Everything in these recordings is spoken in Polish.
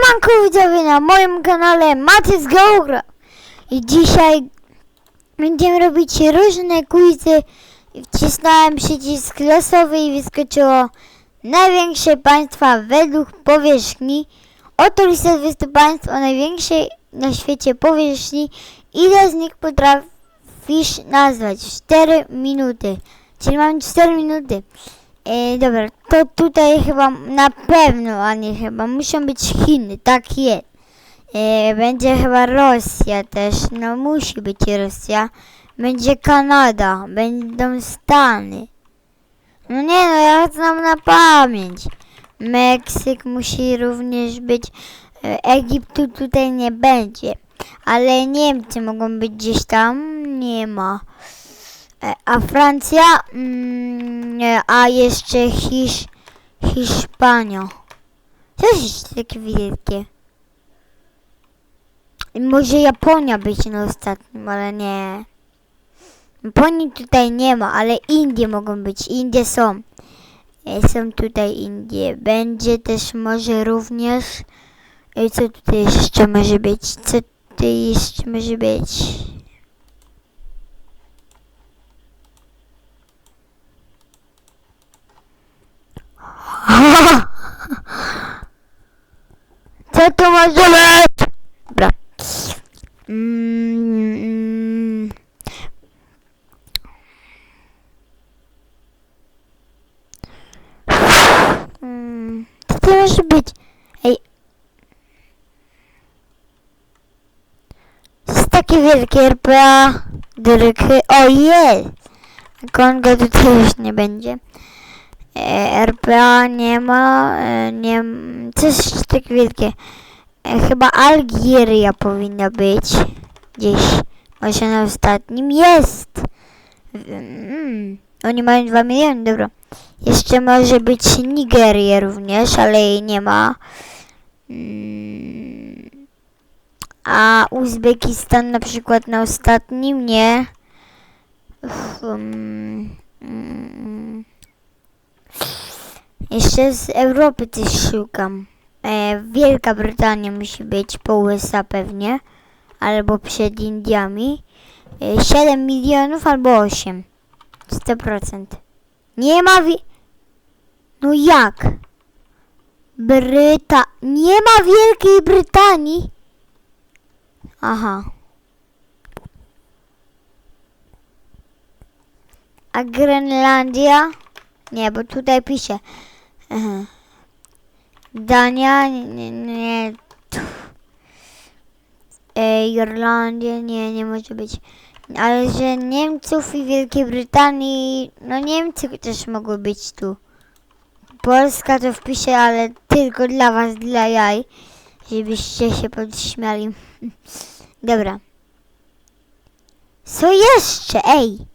Siemanko widzowie na moim kanale Matys Geogra. I dzisiaj będziemy robić różne quizy. Wcisnąłem przycisk losowy i wyskoczyło największe państwa według powierzchni. Oto lista 20 państw o największej na świecie powierzchni. Ile z nich potrafisz nazwać? W 4 minuty. Czyli mam 4 minuty E, dobra, to tutaj chyba na pewno, a nie chyba, muszą być Chiny, tak jest. E, będzie chyba Rosja też, no musi być Rosja. Będzie Kanada, będą Stany. No nie no, ja znam na pamięć. Meksyk musi również być, e, Egiptu tutaj nie będzie. Ale Niemcy mogą być gdzieś tam, nie ma. A Francja, mm, a jeszcze Hisz, Hiszpania. Co jest takie wielkie? Może Japonia być na ostatnim, ale nie. Japonii tutaj nie ma, ale Indie mogą być. Indie są. E, Są tutaj Indie. Będzie też może również. E, Co tutaj jeszcze może być? Co tutaj jeszcze może być? Co to może być? Dobra. Mm. Mm. Co to może być? Ej. Jest takie wielkie RPA. Drychy. O jest! Kongo tutaj już nie będzie. E, RPA nie ma, e, nie, coś tak wielkie. E, chyba Algieria powinna być. Gdzieś, może na ostatnim. Jest! Mm, oni mają 2 miliony, dobra. Jeszcze może być Nigeria również, ale jej nie ma. Mm, a Uzbekistan na przykład na ostatnim nie. Mm, jeszcze z Europy coś szukam. E, Wielka Brytania musi być, po USA pewnie. Albo przed Indiami. E, 7 milionów albo 8. 100%. Nie ma wi... No jak? Bryta... Nie ma Wielkiej Brytanii? Aha. A Grenlandia? Nie, bo tutaj pisze. Dania, nie, nie. E, Irlandia, nie, nie może być. Ale że Niemców i Wielkiej Brytanii, no Niemcy też mogły być tu. Polska to wpiszę, ale tylko dla was, dla jaj, żebyście się podśmiali. Dobra. Co jeszcze? Ej!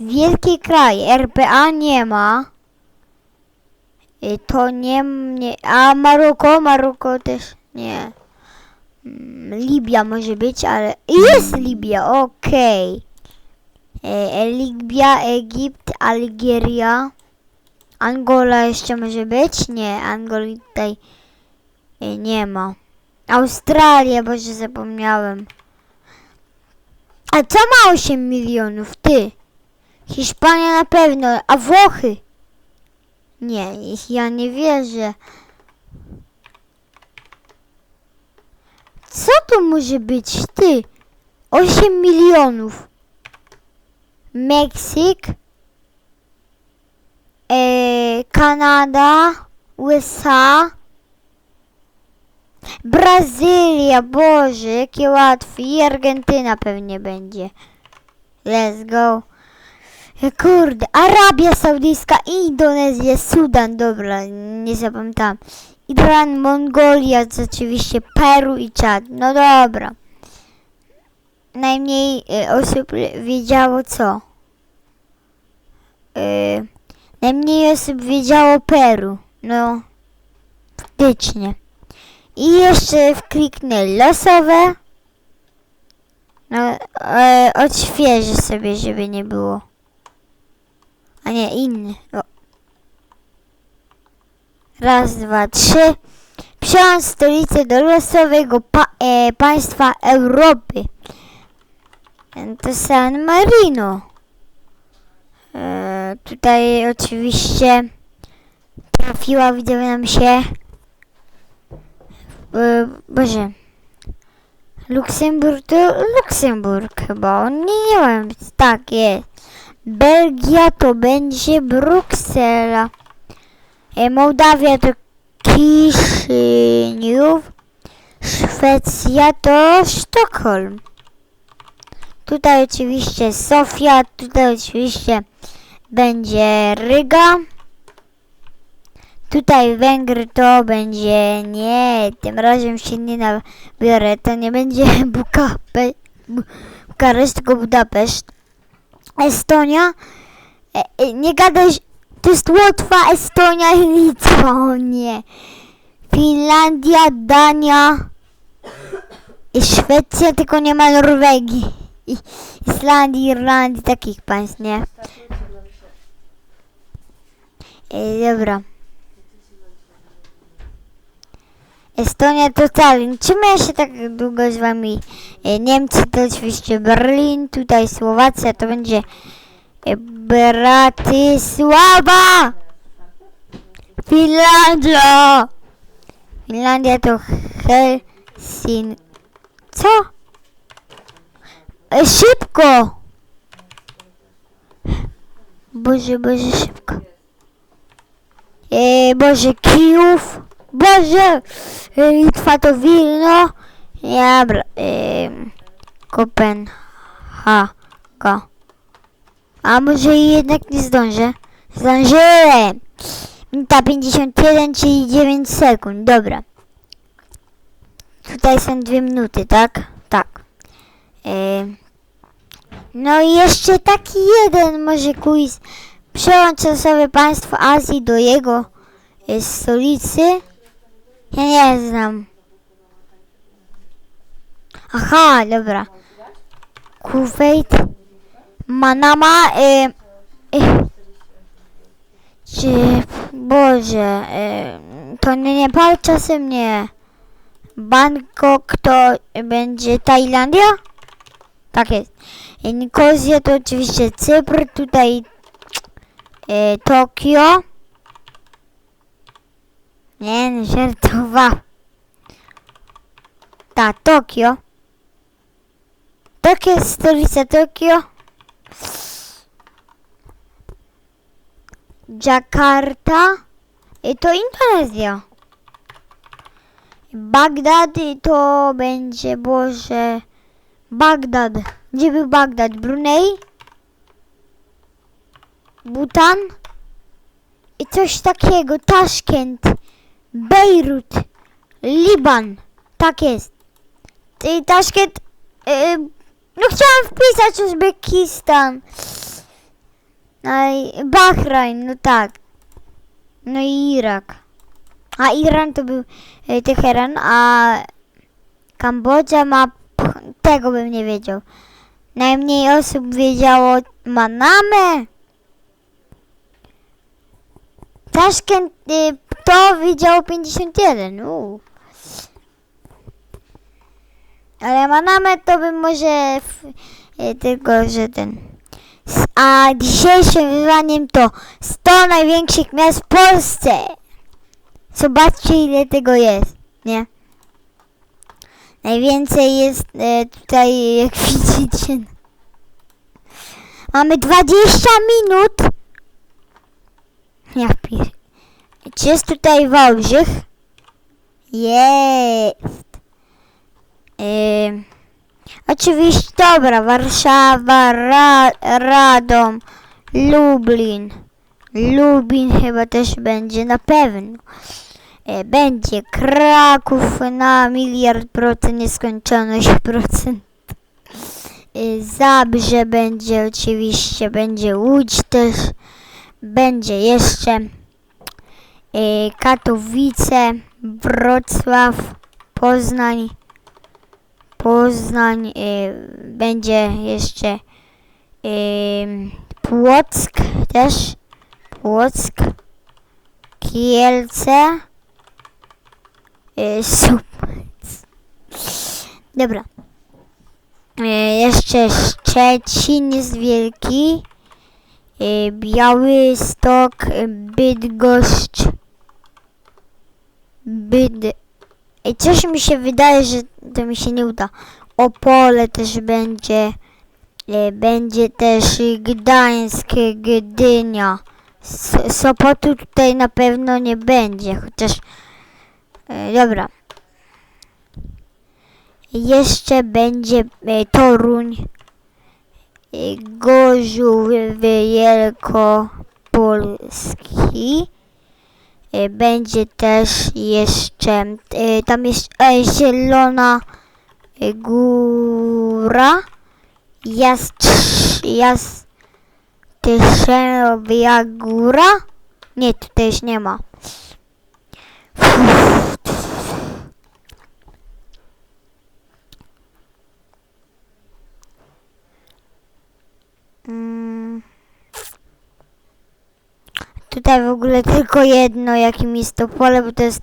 Wielkie kraje. RPA nie ma. Y, To nie, nie. A Maroko? Maroko też nie. Mm, Libia może być, ale. Jest Libia, okej. E, e, Libia, Egipt, Algieria. Angola jeszcze może być? Nie, Angoli tutaj e, nie ma. Australia, boże zapomniałem. A co ma 8 milionów? Ty. Hiszpania na pewno, a Włochy? Nie, ich- ja nie wierzę. Co to może być, ty? 8 milionów. Meksyk, e, Kanada, USA, Brazylia, Boże, jakie łatwe. I Argentyna pewnie będzie. Let's go. Kurde, Arabia Saudyjska, Indonezja, Sudan, dobra, nie zapamiętałam. Iran, Mongolia, oczywiście Peru i Czad. No dobra. Najmniej e, osób wiedziało co? E, najmniej osób wiedziało Peru. No, faktycznie. I jeszcze kliknę losowe. No, e, odświeżę sobie, żeby nie było. A nie, inny. O. Raz, dwa, trzy. przełącz stolicę do losowego pa, e, państwa Europy. To San Marino. E, tutaj oczywiście trafiła, widzę nam się. E, Boże. Luksemburg to Luksemburg chyba. Nie, nie wiem. Tak jest. Belgia to będzie Bruksela. E, Mołdawia to Kiszyniów. Szwecja to Sztokholm. Tutaj oczywiście Sofia, tutaj oczywiście będzie Ryga. Tutaj Węgry to będzie nie, tym razem się nie nabiorę, to nie będzie Bukareszt, tylko Budapeszt. Estonia, e, e, nie gadaj, to jest Łotwa, Estonia i Litwa, o nie. Finlandia, Dania i Szwecja, tylko nie ma Norwegii. I Islandii, Irlandii, takich państw, nie? E, dobra. Estonia to Tallinn. Czym ja się tak długo z wami? E, Niemcy to oczywiście Berlin, tutaj Słowacja to będzie e, Bratysława! Finlandia! Finlandia to Helsin... Co? E, szybko! Boże, Boże, szybko. E, Boże, Kijów. Boże, Litwa to Wilno. Dobra, e, Kopenhaga. A może jednak nie zdążę? Zdążyłem! Minuta 51, czyli 9 sekund, dobra. Tutaj są dwie minuty, tak? Tak. E, no i jeszcze taki jeden może quiz. Przełącz sobie państwo Azji do jego e, stolicy. Ja nie znam. Aha, dobra. Kuwait, Manama, e, e, czy, Boże, e, to nie Nepal czasem nie. Bangkok to będzie Tajlandia? Tak jest. Nikozja to oczywiście Cypr, tutaj e, Tokio. Nie, nie żartował. Tak, Tokio. Tokio jest stolica Tokio. Jakarta. I to Indonezja. Bagdad i to będzie, Boże... Bagdad. Gdzie był Bagdad? Brunei? Butan? I coś takiego. Taszkent. Bejrut. Liban. Tak jest. I Taszkent... Yy, no chciałam wpisać Uzbekistan. No i Bahrajn, no tak. No i Irak. A Iran to był e, Teheran, a Kambodża ma... p- Tego bym nie wiedział. Najmniej osób wiedziało Manamę. Taszkent y, to widziało 51. Uu. Ale Manamę to bym może w, y, tylko, że ten. A dzisiejszym wyzwaniem to 100 największych miast w Polsce. Zobaczcie ile tego jest, nie? Najwięcej jest e, tutaj, jak widzicie. Mamy 20 minut. Ja pier... Czy jest tutaj Wałbrzych? Jest. Oczywiście, dobra, Warszawa, Ra Radom, Lublin. Lubin chyba też będzie na pewno. E, będzie Kraków na miliard procent, nieskończoność procent. E, Zabrze będzie oczywiście, będzie Łódź też, będzie jeszcze Katowice, Wrocław, Poznań, Poznań, e, będzie jeszcze e, Płock też, Płock, Kielce, super. Dobra. Jeszcze Szczecin jest wielki. Białystok, Bydgoszcz. Byd... Ej, coś mi się wydaje, że to mi się nie uda. Opole też będzie. E, Będzie też Gdańsk, Gdynia. S- Sopotu tutaj na pewno nie będzie, chociaż... E, dobra. Jeszcze będzie e, Toruń, e, Gorzów Wielkopolski. E, Będzie też jeszcze, e, tam jest e, Zielona Góra, Jastrz, Jastrzębia Góra. Nie, tutaj już nie ma. Mm. W ogóle tylko jedno, jakim jest to pole, bo to jest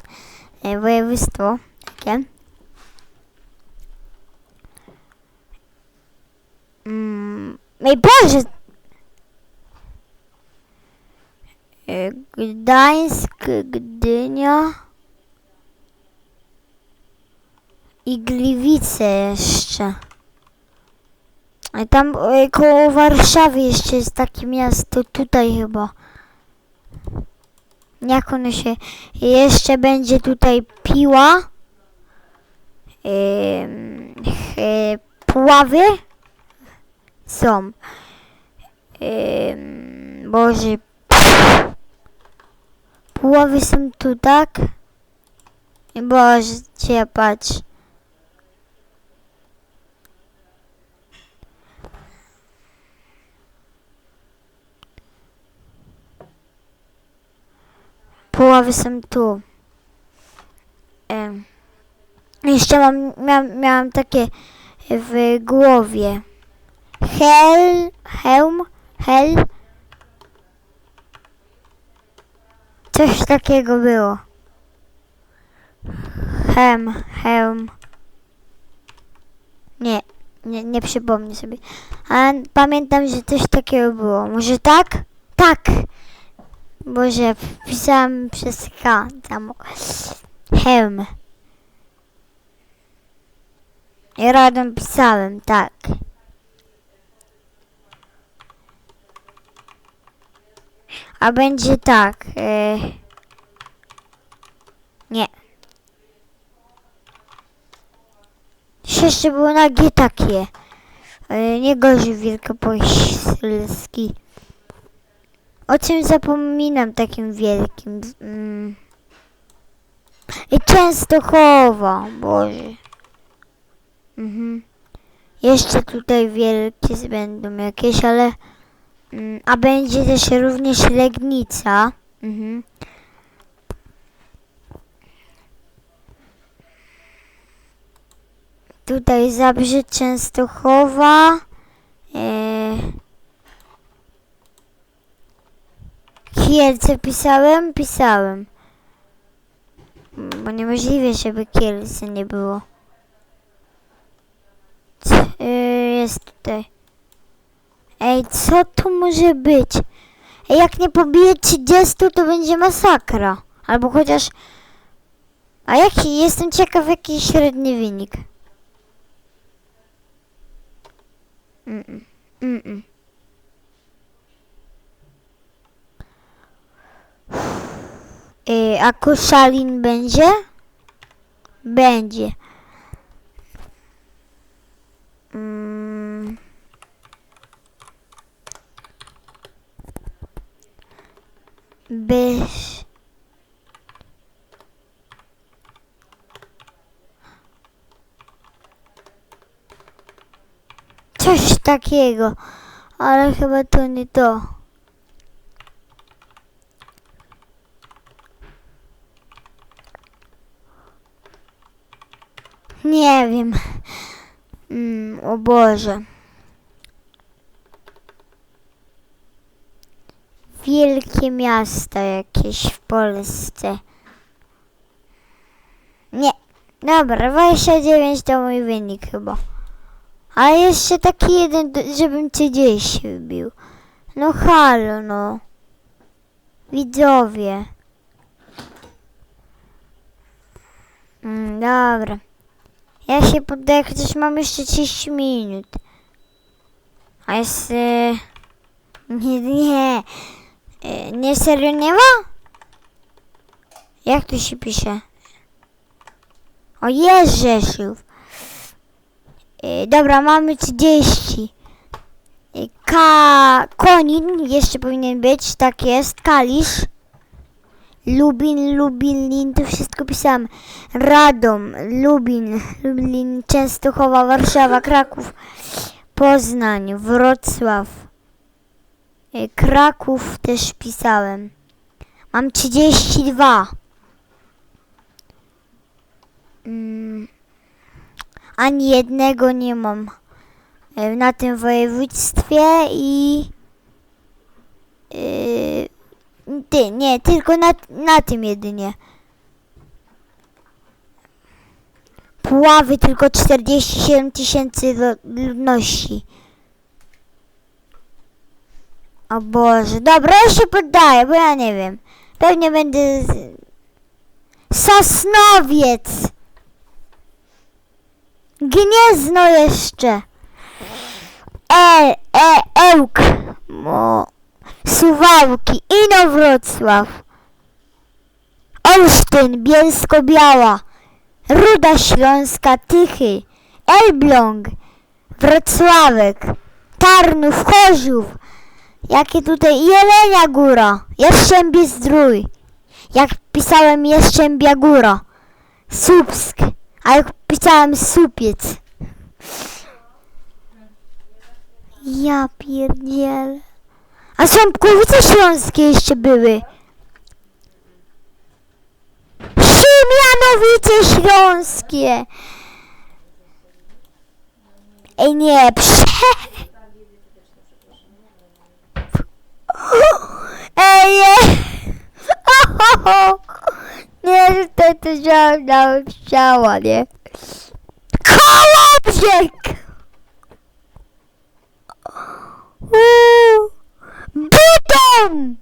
e, województwo takie. Mm. Boże! E, Gdańsk, Gdynia i Gliwice jeszcze. A tam e, koło Warszawy jeszcze jest takie miasto, tutaj chyba. Jak ono się... Jeszcze będzie tutaj Piła. Ym, e, Puławy. Są. Ym, Boże. Puławy są tu, tak? Boże, cię patrz. Połowy są tu. Jeszcze mam, miałam, miałam takie w głowie. Hel, hełm, hel. Coś takiego było. Hem, hełm. Nie, nie, nie przypomnę sobie. Ale pamiętam, że coś takiego było. Może tak? Tak! Boże, wpisałam przez H tam. Hem. I radem pisałem, tak. A będzie tak. E... Nie. Jeszcze było na G takie. E, nie gorzej wielkopolski. O czym zapominam takim wielkim? Mm. I Częstochowa, Boże. Mhm. Jeszcze tutaj wielkie będą jakieś, ale... Mm, a będzie też również Legnica. Mhm. Tutaj Zabrze Częstochowa. E... Kielce pisałem? Pisałem. Bo niemożliwe, żeby Kielce nie było. Y, jest tutaj. Ej, co tu może być? Ej, jak nie pobije 30, to będzie masakra. Albo chociaż... A jaki? Jestem ciekaw, jaki średni wynik. Mm-mm. Mm-mm. Y, a Koszalin będzie? Będzie. Mm. Coś takiego, ale chyba to nie to. Nie wiem. Mm, o Boże. Wielkie miasta jakieś w Polsce. Nie Dobra, 29 to mój wynik chyba. A jeszcze taki jeden, żebym 30 wbił. No halo, no. Widzowie. Mm, dobra. Ja się poddaję, chociaż mam jeszcze 30 minut. A jest... E... Nie, nie. E, nie, serio nie ma? Jak to się pisze? O, jest Rzeszów. E, dobra, mamy 30. E, Ka... Konin jeszcze powinien być, tak jest. Kalisz. Lubin, Lublin, to wszystko pisałem. Radom, Lubin, Lublin, Częstochowa, Warszawa, Kraków, Poznań, Wrocław, e, Kraków też pisałem. Mam 32. Mm, ani jednego nie mam e, na tym województwie i yy, ty, nie, tylko na, na tym jedynie. Puławy tylko 47 tysięcy ludności. O Boże, dobra, ja się poddaję, bo ja nie wiem. Pewnie będę... Z... Sosnowiec! Gniezno jeszcze! E, e, Ełk! Mo... Suwałki, Inowrocław, Olsztyn, Bielsko-Biała, Ruda Śląska, Tychy, Elbląg, Wrocławek, Tarnów, Chorzów, jakie tutaj Jelenia Góra, Jastrzębie Zdrój, jak pisałem Jastrzębia Góra, Słupsk, a jak pisałem Słupiec. Ja pierdzielę. A Sąbkowice Śląskie jeszcze były. Siemianowice Śląskie. Ej nie, prze... Ej nie. Niestety żadna chciała, nie? Kołobrzeg! Uuu. Bytom!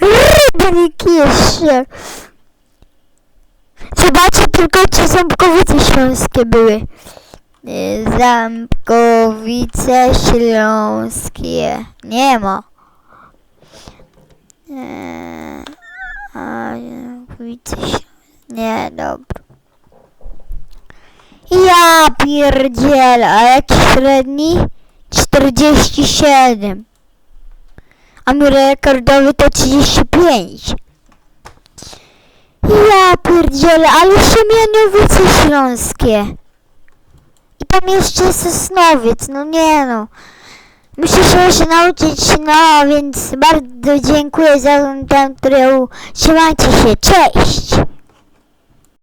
Rybnik jeszcze. Zobaczcie tylko, czy Ząbkowice Śląskie były. Nie, Ząbkowice Śląskie. Nie ma. Eee, a Ząbkowice Śląskie. Nie, dobra. Ja pierdzielę, a jaki średni? 47 a mój rekordowy to 35. Ja pierdzielę, ale Siemianowice Śląskie. I tam jeszcze Sosnowiec, no nie no. Muszę się nauczyć, no więc bardzo dziękuję za ten materiał. Trzymajcie się, cześć!